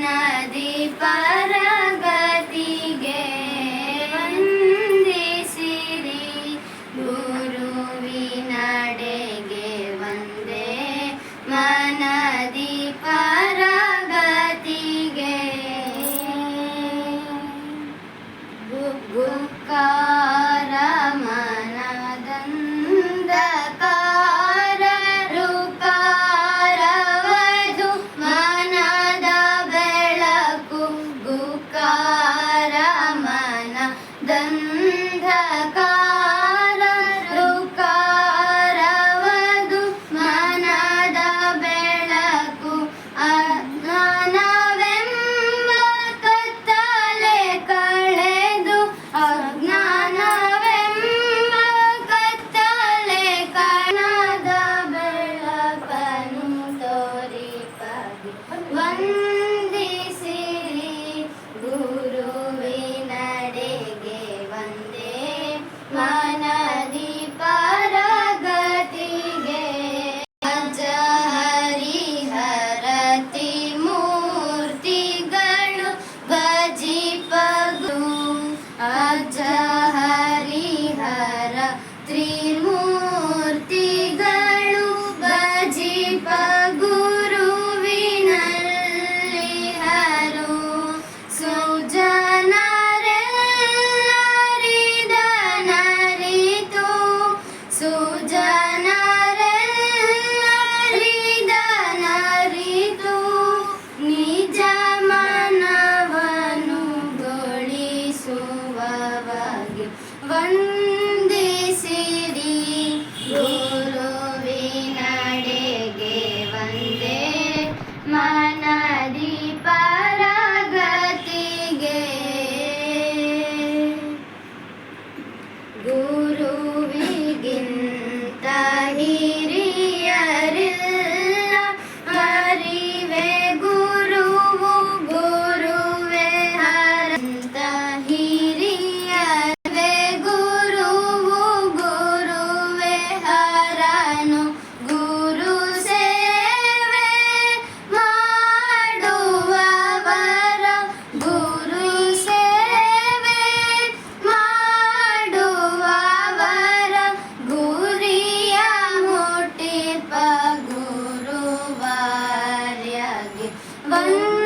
ನದಿ ಪರಗತಿಗೆ ವಂದಿಸಿರಿ. ಗುರುವಿನಡೆಗೆ ಒಂದೇ ಮನದಿ ಪರಗತಿಗೆ ಗುಗ್ಗುಕ್ಕ Sana ത്രിമൂർത്തി ഗുരുവിഗിൻ bun.